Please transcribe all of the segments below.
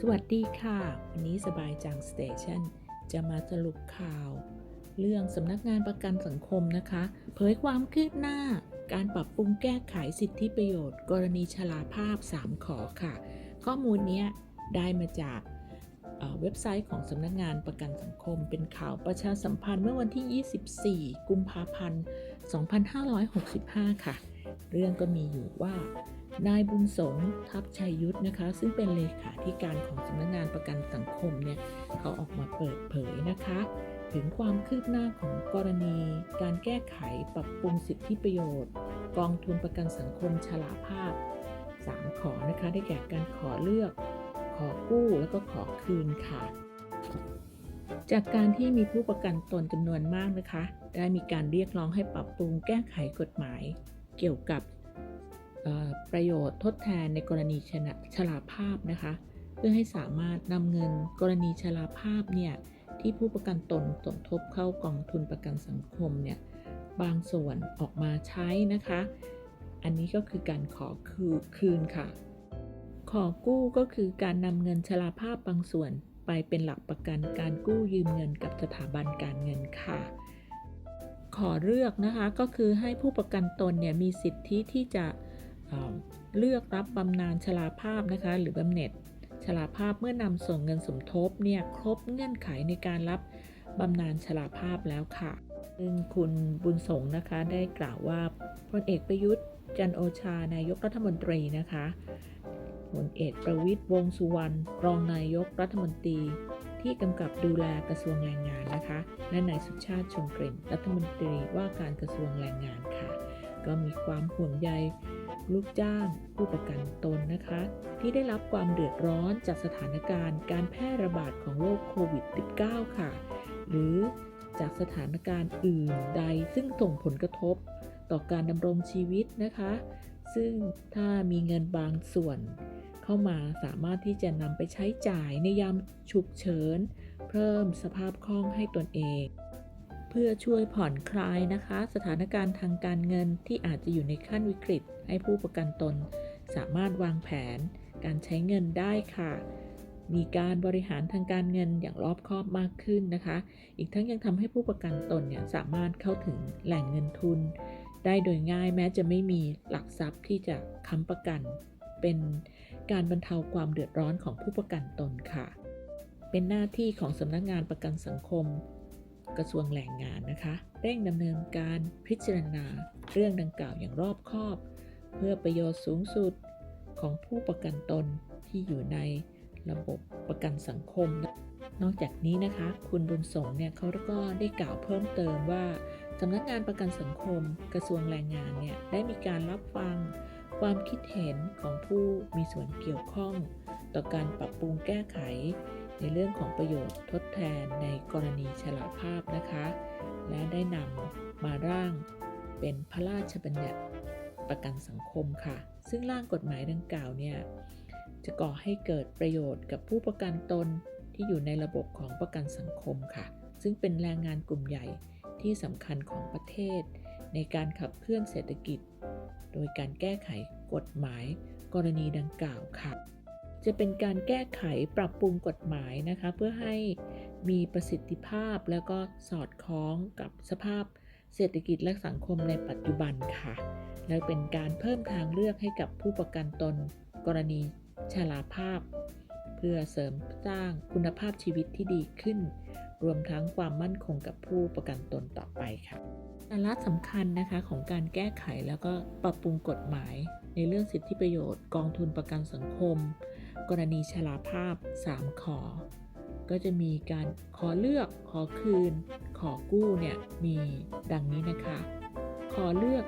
สวัสดีค่ะ วันนี้สบายจังสเตชันจะมาสรุปข่าว เรื่องสำนักงานประกันสังคมนะคะ เผยความคืบหน้า การปรับปรุงแก้ไขสิทธิประโยชน์ กรณีชราภาพ 3 ขอค่ะ ข้อมูลนี้ได้มาจากเว็บไซต์ของสำนักงานประกันสังคม เป็นข่าวประชาสัมพันธ์เมื่อวันที่ 24 กุมภาพันธ์ 2565 ค่ะ เรื่องก็มีอยู่ว่า นายบุญสงทัพชัยยุทธนะคะ ซึ่งเป็นเลขาธิการของสำนักงานประกันสังคมเนี่ยเขาออกมาเปิดเผยนะคะ ถึงความคืบหน้าของกรณี การแก้ไขปรับปรุงสิทธิประโยชน์ กองทุนประกันสังคมชราภาพ 3 ขอนะคะได้แก่การขอเลือก ขอกู้แล้วก็ขอคืนค่ะ จากการที่มีผู้ประกันตนจำนวนมากนะคะ ได้มีการเรียกร้องให้ปรับปรุงแก้ไขกฎหมาย เกี่ยวกับ ประโยชน์ทดแทนในกรณีชนะชราภาพนะคะ เพื่อให้สามารถนำเงินกรณีชราภาพเนี่ยที่ผู้ประกันตนสมทบเข้ากองทุนประกันสังคมเนี่ยบางส่วนออกมาใช้นะคะ อันนี้ก็คือการขอคืนคืนค่ะ ขอกู้ก็คือการนำเงินชราภาพบางส่วนไปเป็นหลักประกันการกู้ยืมเงินกับสถาบันการเงินค่ะ ขอเลือกนะคะก็คือให้ผู้ประกันตนเนี่ยมีสิทธิที่จะ เลือกรับบำนาญชราภาพนะคะ หรือบำเหน็จชราภาพเมื่อนำส่งเงินสมทบเนี่ยครบเงื่อนไขในการรับบำนาญชราภาพแล้วค่ะ ซึ่งคุณบุญสงนะคะได้กล่าวว่าพลเอกประยุทธ์จันโอชานายกรัฐมนตรีนะคะพลเอกประวิตยวงสุวรรณรองนายกรัฐมนตรี ที่กำกับดูแลกระทรวงแรงงานนะคะ และนายสุชาติชมกลิ่นรัฐมนตรีว่าการกระทรวงแรงงานค่ะ ก็มีความห่วงใย ลูกจ้าง ผู้ประกันตนนะคะ ที่ได้รับความเดือดร้อนจากสถานการณ์การแพร่ระบาดของโรคโควิด -19 ค่ะ หรือจากสถานการณ์อื่นใดซึ่งส่งผลกระทบ ต่อการดำรงชีวิตนะคะ ซึ่งถ้ามีเงินบางส่วน เข้ามาสามารถที่จะนำไปใช้จ่ายในยามฉุกเฉิน เพิ่มสภาพคล่องให้ตนเอง พื่อช่วยผ่อนคลายนะคะ สถานการณ์ทางการเงินที่อาจจะอยู่ในขั้นวิกฤต ให้ผู้ประกันตน สามารถวางแผน การใช้เงินได้ค่ะ มีการบริหารทางการเงินอย่างรอบคอบมากขึ้นนะคะ อีกทั้งยังทำให้ผู้ประกันตนเนี่ยสามารถเข้าถึงแหล่งเงินทุน ได้โดยง่ายแม้จะไม่มีหลักทรัพย์ที่จะค้ำประกัน เป็นการบรรเทาความเดือดร้อนของผู้ประกันตนค่ะ เป็นหน้าที่ของสำนักงานประกันสังคม กระทรวงแรงงานนะคะ เร่งดำเนินการพิจารณาเรื่องดังกล่าวอย่างรอบคอบ เพื่อประโยชน์สูงสุดของผู้ประกันตนที่อยู่ในระบบประกันสังคม นอกจากนี้นะคะ คุณบุญสงเนี่ยเขาก็ได้กล่าวเพิ่มเติมว่าสำนักงานประกันสังคม กระทรวงแรงงานเนี่ยได้มีการรับฟังความคิดเห็นของผู้มีส่วนเกี่ยวข้อง ต่อการปรับปรุงแก้ไข ในเรื่องของประโยชน์ทดแทนในกรณีชราภาพนะคะ และได้นำมาร่างเป็นพระราชบัญญัติประกันสังคมค่ะ ซึ่งร่างกฎหมายดังกล่าวเนี่ยจะก่อให้เกิดประโยชน์กับผู้ประกันตนที่อยู่ในระบบของประกันสังคมค่ะ ซึ่งเป็นแรงงานกลุ่มใหญ่ที่สำคัญของประเทศ ในการขับเคลื่อนเศรษฐกิจ โดยการแก้ไขกฎหมายกรณีดังกล่าวค่ะ จะเป็นการแก้ไขปรับปรุงกฎหมายนะคะเพื่อให้มีประสิทธิภาพแล้วก็สอดคล้องกับสภาพเศรษฐกิจและสังคมในปัจจุบันค่ะ และเป็นการเพิ่มทางเลือกให้กับผู้ประกันตนกรณีชราภาพ เพื่อเสริมสร้างคุณภาพชีวิตที่ดีขึ้น รวมทั้งความมั่นคงกับผู้ประกันตนต่อไปค่ะสาระสำคัญนะคะของการแก้ไขแล้วก็ปรับปรุงกฎหมาย ในเรื่องสิทธิประโยชน์ กองทุนประกันสังคม กรณีชราภาพ 3 ขอ ก็จะมีการขอเลือกขอคืน ขอกู้เนี่ยมีดังนี้นะคะ ขอเลือก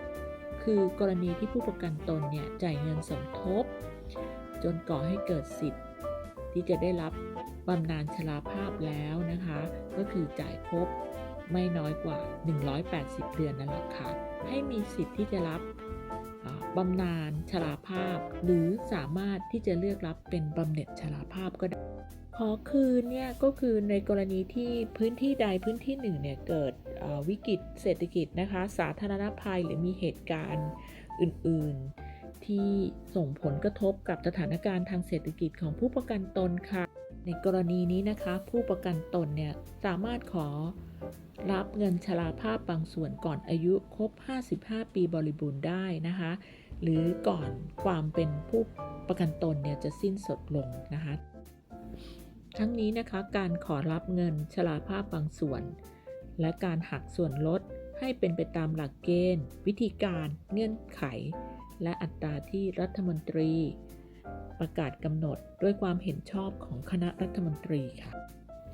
คือกรณีที่ผู้ประกันตนเนี่ยจ่ายเงินสมทบ จนก่อให้เกิดสิทธิ์ ที่จะได้รับบำนาญชราภาพแล้วนะคะ ก็คือจ่ายครบไม่น้อยกว่า 180 เดือนนั่นแหละค่ะ ให้มีสิทธิ์ที่จะรับ บำนาญชราภาพ หรือสามารถที่จะเลือกรับเป็นบำเหน็จชราภาพก็ได้ ขอคืนเนี่ยก็คือในกรณีที่พื้นที่ใดพื้นที่หนึ่งเนี่ยเกิดวิกฤตเศรษฐกิจนะคะ สาธารณภัยหรือมีเหตุการณ์อื่นๆ ที่ส่งผลกระทบกับสถานการณ์ทางเศรษฐกิจของผู้ประกันตนค่ะ ในกรณีนี้นะคะ ผู้ประกันตนเนี่ยสามารถขอรับเงินชราภาพบางส่วนก่อนอายุครบ 55 ปีบริบูรณ์ได้นะคะ หรือก่อนความเป็นผู้ประกันตนเนี่ยจะสิ้นสุดลงนะคะ ทั้งนี้นะคะการขอรับเงินชราภาพบางส่วน และการหักส่วนลดให้เป็นไปตามหลักเกณฑ์ วิธีการ เงื่อนไข และอัตราที่รัฐมนตรี ประกาศกำหนดด้วยความเห็นชอบของคณะรัฐมนตรีค่ะ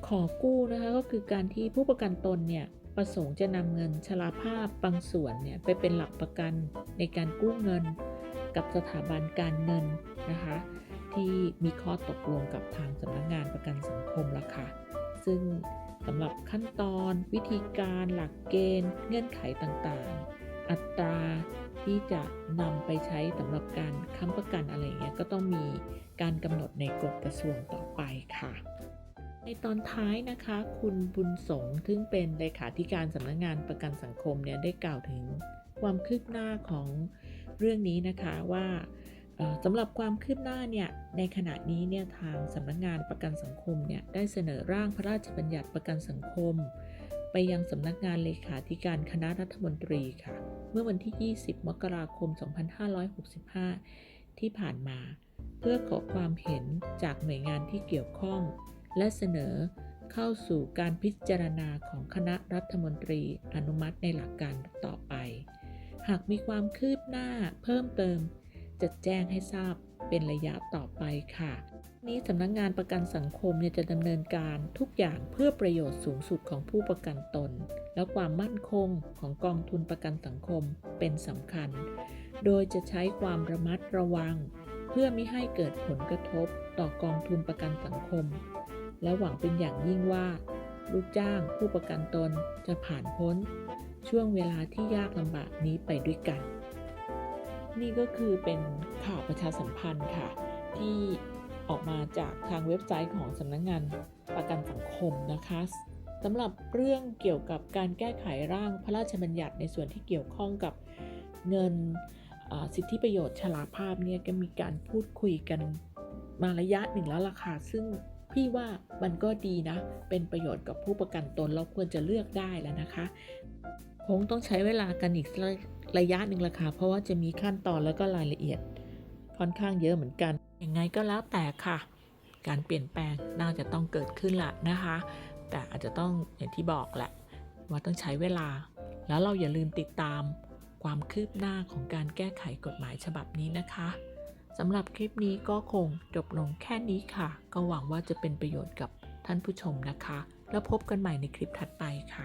ขอกู้นะคะก็คือการที่ผู้ประกันตนเนี่ยประสงค์จะนำเงินชราภาพบางส่วนเนี่ยไปเป็นหลักประกันในการกู้เงิน กับสถาบันการเงินนะคะที่มีข้อตกลงกับทางสำนักงานประกันสังคมล้วค่ะ ซึ่งสำหรับขั้นตอน วิธีการหลักเกณฑ์ เงื่อนไขต่างๆ อัตรา ที่จะนำไปใช้สำหรับการค้ำประกันอะไรเงี้ยก็ต้องมีการกำหนดในกฎกระทรวงต่อไปค่ะ ในตอนท้ายนะคะ คุณบุญสงซึ่งเป็นเลขาธิการสำนักงานประกันสังคมเนี่ยได้กล่าวถึงความคืบหน้าของเรื่องนี้นะคะว่าสำหรับความคืบหน้าเนี่ยในขณะนี้เนี่ยทางสำนักงานประกันสังคมเนี่ยได้เสนอร่างพระราชบัญญัติประกันสังคม ไปยังสำนักงานเลขาธิการคณะรัฐมนตรีค่ะ เมื่อวันที่ 20 มกราคม 2565 ที่ผ่านมา เพื่อขอความเห็นจากหน่วยงานที่เกี่ยวข้อง และเสนอเข้าสู่การพิจารณาของคณะรัฐมนตรีอนุมัติในหลักการต่อไป หากมีความคืบหน้าเพิ่มเติม จะแจ้งให้ทราบเป็นระยะต่อไปค่ะ นี้สำนักงงานประกันสังคมเนี่ยจะดำเนินการทุกอย่างเพื่อประโยชน์สูงสุดของผู้ประกันตน และความมั่นคงของกองทุนประกันสังคมเป็นสำคัญ โดยจะใช้ความระมัดระวัง เพื่อไม่ให้เกิดผลกระทบต่อกองทุนประกันสังคม และหวังเป็นอย่างยิ่งว่า ลูกจ้างผู้ประกันตนจะผ่านพ้น ช่วงเวลาที่ยากลำบากนี้ไปด้วยกัน นี่ก็คือเป็นข่าวประชาสัมพันธ์ค่ะ ที่ ออกมาจากทางเว็บไซต์ของสำนักงงานประกันสังคมนะคะสำหรับเรื่องเกี่ยวกับการแก้ไขร่างพระราชบัญญัติในส่วนที่เกี่ยวข้องกับเงินสิทธิประโยชน์ชราภาพเนี่ยก็มีการพูดคุยกันมาระยะหนึ่งแล้วล่ะค่ะซึ่งพี่ว่ามันก็ดีนะ เป็นประโยชน์กับผู้ประกันตนเราควรจะเลือกได้แล้วนะคะ คงต้องใช้เวลากันอีกระระยะหนึ่งละค่ะเพราะว่าจะมีขั้นตอนแล้วก็รายละเอียดค่อนข้างเยอะเหมือนกัน ยังไงก็แล้วแต่ค่ะ การเปลี่ยนแปลงน่าจะต้องเกิดขึ้นละนะคะ แต่อาจจะต้องอย่างที่บอกแหละว่าต้องใช้เวลา แล้วเราอย่าลืมติดตามความคืบหน้าของการแก้ไขกฎหมายฉบับนี้นะคะสำหรับคลิปนี้ก็คงจบลงแค่นี้ค่ะ ก็หวังว่าจะเป็นประโยชน์กับท่านผู้ชมนะคะ แล้วพบกันใหม่ในคลิปถัดไปค่ะ